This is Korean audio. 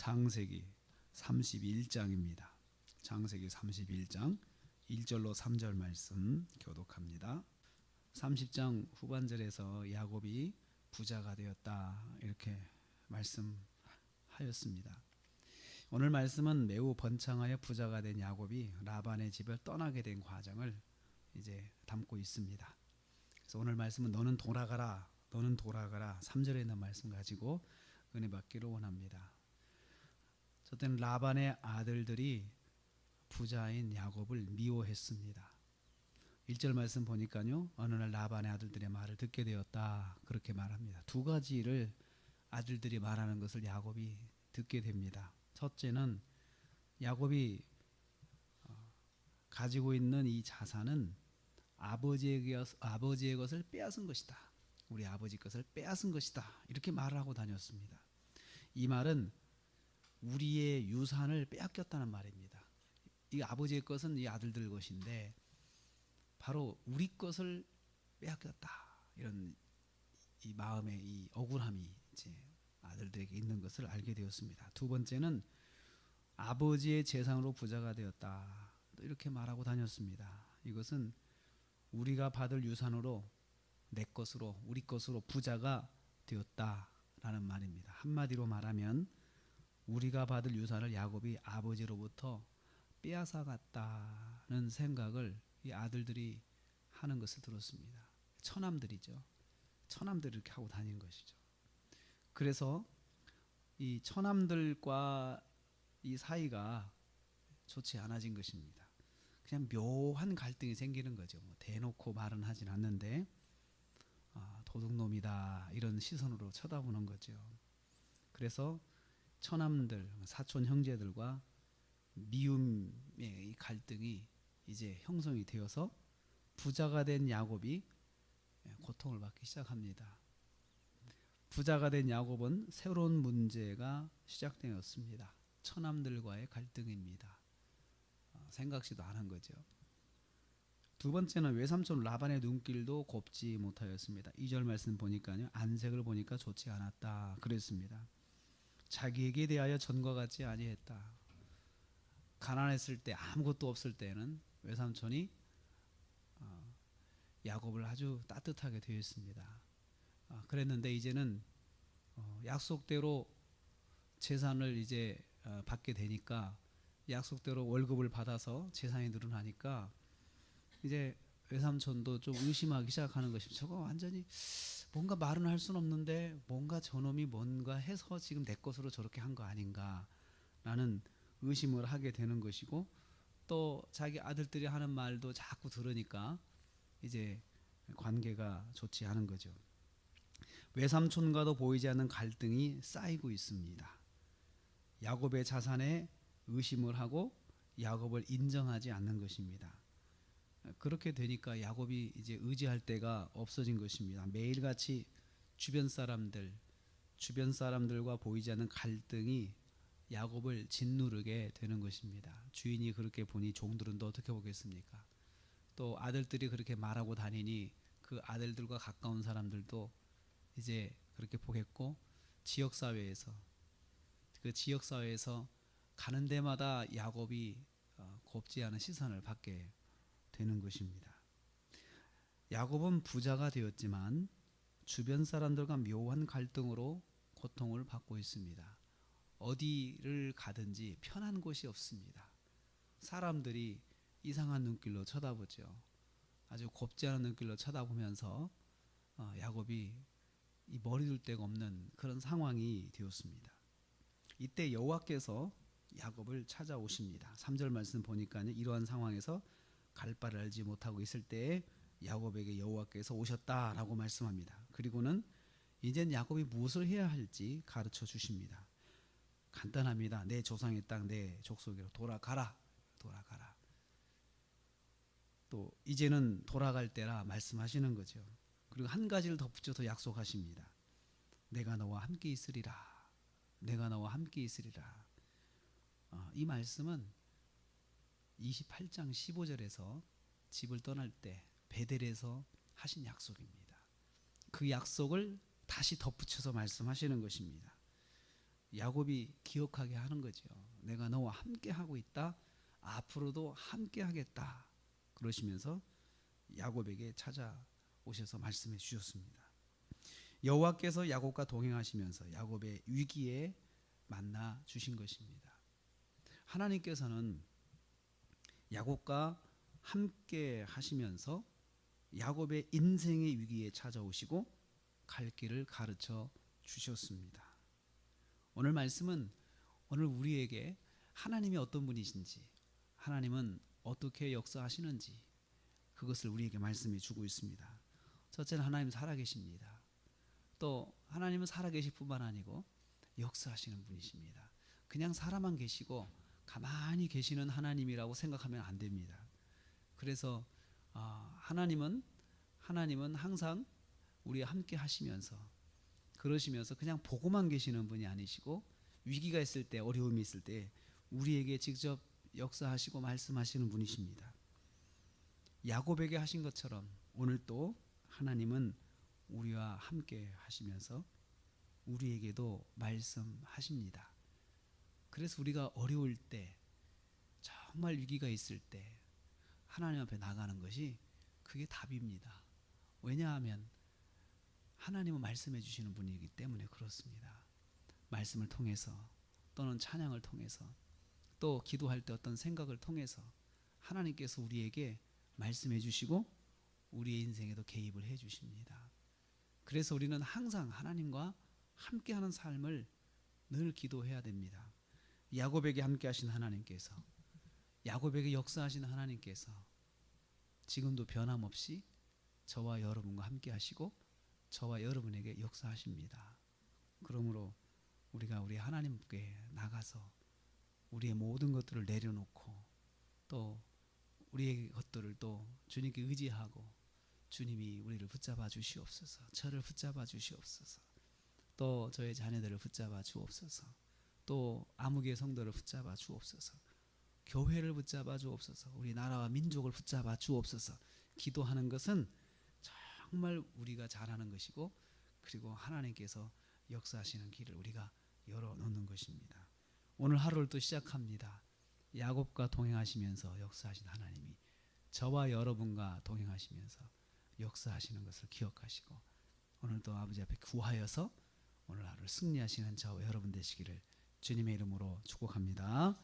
창세기 31장입니다. 창세기 31장 1절로 3절 말씀 교독합니다. 30장 후반절에서 야곱이 부자가 되었다 이렇게 말씀하였습니다. 오늘 말씀은 매우 번창하여 부자가 된 야곱이 라반의 집을 떠나게 된 과정을 이제 담고 있습니다. 그래서 오늘 말씀은 너는 돌아가라, 너는 돌아가라 3절에 있는 말씀 가지고 은혜 받기를 원합니다. 저때는 라반의 아들들이 부자인 야곱을 미워했습니다. 1절 말씀 보니까요. 어느 날 라반의 아들들의 말을 듣게 되었다. 그렇게 말합니다. 두 가지를 아들들이 말하는 것을 야곱이 듣게 됩니다. 첫째는 야곱이 어, 가지고 있는 이 자산은 아버지의, 것- 아버지의 것을 빼앗은 것이다. 우리 아버지 것을 빼앗은 것이다. 이렇게 말을 하고 다녔습니다. 이 말은 우리의 유산을 빼앗겼다는 말입니다. 이 아버지의 것은 이 아들들 것인데 바로 우리 것을 빼앗겼다. 이런 이 마음의 이 억울함이 이제 아들들에게 있는 것을 알게 되었습니다. 두 번째는 아버지의 재산으로 부자가 되었다. 또 이렇게 말하고 다녔습니다. 이것은 우리가 받을 유산으로 내 것으로 우리 것으로 부자가 되었다라는 말입니다. 한마디로 말하면 우리가 받을 유산을 야곱이 아버지로부터 빼앗아 갔다는 생각을 이 아들들이 하는 것을 들었습니다. 처남들이죠. 처남들이 이렇게 하고 다니는 것이죠. 그래서 이 처남들과 이 사이가 좋지 않아진 것입니다. 그냥 묘한 갈등이 생기는 거죠. 뭐 대놓고 말은 하진 않는데 아, 도둑놈이다 이런 시선으로 쳐다보는 거죠. 그래서 처남들 사촌 형제들과 미움의 이 갈등이 이제 형성이 되어서 부자가 된 야곱이 고통을 받기 시작합니다. 부자가 된 야곱은 새로운 문제가 시작되었습니다. 처남들과의 갈등입니다. 어, 생각지도 않은 거죠. 두 번째는 외삼촌 라반의 눈길도 곱지 못하였습니다. 2절 말씀 보니까요. 안색을 보니까 좋지 않았다. 그랬습니다. 자기에게 대하여 전과 같지 아니했다. 가난했을 때 아무것도 없을 때는 외삼촌이 어, 야곱을 아주 따뜻하게 대했습니다. 아, 그랬는데 이제는 어, 약속대로 재산을 이제 어, 받게 되니까 약속대로 월급을 받아서 재산이 늘어나니까 이제 외삼촌도 좀 의심하기 시작하는 것입니다. 저거 완전히 뭔가 말은 할 수는 없는데 뭔가 저놈이 뭔가 해서 지금 내 것으로 저렇게 한 거 아닌가라는 의심을 하게 되는 것이고 또 자기 아들들이 하는 말도 자꾸 들으니까 이제 관계가 좋지 않은 거죠. 외삼촌과도 보이지 않는 갈등이 쌓이고 있습니다. 야곱의 자산에 의심을 하고 야곱을 인정하지 않는 것입니다. 그렇게 되니까 야곱이 이제 의지할 데가 없어진 것입니다. 매일같이 주변 사람들, 주변 사람들과 보이지 않는 갈등이 야곱을 짓누르게 되는 것입니다. 주인이 그렇게 보니 종들은 또 어떻게 보겠습니까? 또 아들들이 그렇게 말하고 다니니 그 아들들과 가까운 사람들도 이제 그렇게 보겠고 지역 사회에서 그 지역 사회에서 가는 데마다 야곱이 어, 곱지 않은 시선을 받게 되는 것입니다. 야곱은 부자가 되었지만 주변 사람들과 묘한 갈등으로 고통을 받고 있습니다. 어디를 가든지 편한 곳이 없습니다. 사람들이 이상한 눈길로 쳐다보죠. 아주 곱지 않은 눈길로 쳐다보면서 어, 야곱이 이 머리 둘 데가 없는 그런 상황이 되었습니다. 이때 여호와께서 야곱을 찾아오십니다. 3절 말씀 보니까요. 이러한 상황에서 갈 바를 알지 못하고 있을 때에 야곱에게 여호와께서 오셨다라고 말씀합니다. 그리고는 이젠 야곱이 무엇을 해야 할지 가르쳐 주십니다. 간단합니다. 내 조상의 땅, 내 족속으로 돌아가라. 돌아가라. 또 이제는 돌아갈 때라 말씀하시는 거죠. 그리고 한 가지를 덧붙여서 약속하십니다. 내가 너와 함께 있으리라. 내가 너와 함께 있으리라. 어, 이 말씀은 28장 15절에서 집을 떠날 때 베델에서 하신 약속입니다. 그 약속을 다시 덧붙여서 말씀하시는 것입니다. 야곱이 기억하게 하는 거죠. 내가 너와 함께 하고 있다. 앞으로도 함께 하겠다. 그러시면서 야곱에게 찾아오셔서 말씀해 주셨습니다. 여호와께서 야곱과 동행하시면서 야곱의 위기에 만나 주신 것입니다. 하나님께서는 야곱과 함께 하시면서 야곱의 인생의 위기에 찾아오시고 갈 길을 가르쳐 주셨습니다. 오늘 말씀은 오늘 우리에게 하나님이 어떤 분이신지, 하나님은 어떻게 역사하시는지 그것을 우리에게 말씀해 주고 있습니다. 첫째는 하나님 살아계십니다. 또 하나님은 살아계실 뿐만 아니고 역사하시는 분이십니다. 그냥 살아만 계시고 가만히 계시는 하나님이라고 생각하면 안 됩니다. 그래서 아, 하나님은 하나님은 항상 우리와 함께 하시면서 그러시면서 그냥 보고만 계시는 분이 아니시고 위기가 있을 때 어려움이 있을 때 우리에게 직접 역사하시고 말씀하시는 분이십니다. 야곱에게 하신 것처럼 오늘 또 하나님은 우리와 함께 하시면서 우리에게도 말씀하십니다. 그래서 우리가 어려울 때 정말 위기가 있을 때 하나님 앞에 나가는 것이 그게 답입니다. 왜냐하면 하나님은 말씀해 주시는 분이기 때문에 그렇습니다. 말씀을 통해서 또는 찬양을 통해서 또 기도할 때 어떤 생각을 통해서 하나님께서 우리에게 말씀해 주시고 우리의 인생에도 개입을 해 주십니다. 그래서 우리는 항상 하나님과 함께하는 삶을 늘 기도해야 됩니다. 야곱에게 함께 하신 하나님께서 야곱에게 역사하신 하나님께서 지금도 변함없이 저와 여러분과 함께 하시고 저와 여러분에게 역사하십니다. 그러므로 우리가 우리 하나님께 나가서 우리의 모든 것들을 내려놓고 또 우리의 것들을 또 주님께 의지하고 주님이 우리를 붙잡아 주시옵소서. 저를 붙잡아 주시옵소서. 또 저의 자녀들을 붙잡아 주옵소서. 또 아무개 성도를 붙잡아 주옵소서. 교회를 붙잡아 주옵소서. 우리 나라와 민족을 붙잡아 주옵소서. 기도하는 것은 정말 우리가 잘하는 것이고 그리고 하나님께서 역사하시는 길을 우리가 열어 놓는 것입니다. 오늘 하루를 또 시작합니다. 야곱과 동행하시면서 역사하신 하나님이 저와 여러분과 동행하시면서 역사하시는 것을 기억하시고 오늘도 아버지 앞에 구하여서 오늘 하루를 승리하시는 저와 여러분 되시기를 주님의 이름으로 축복합니다.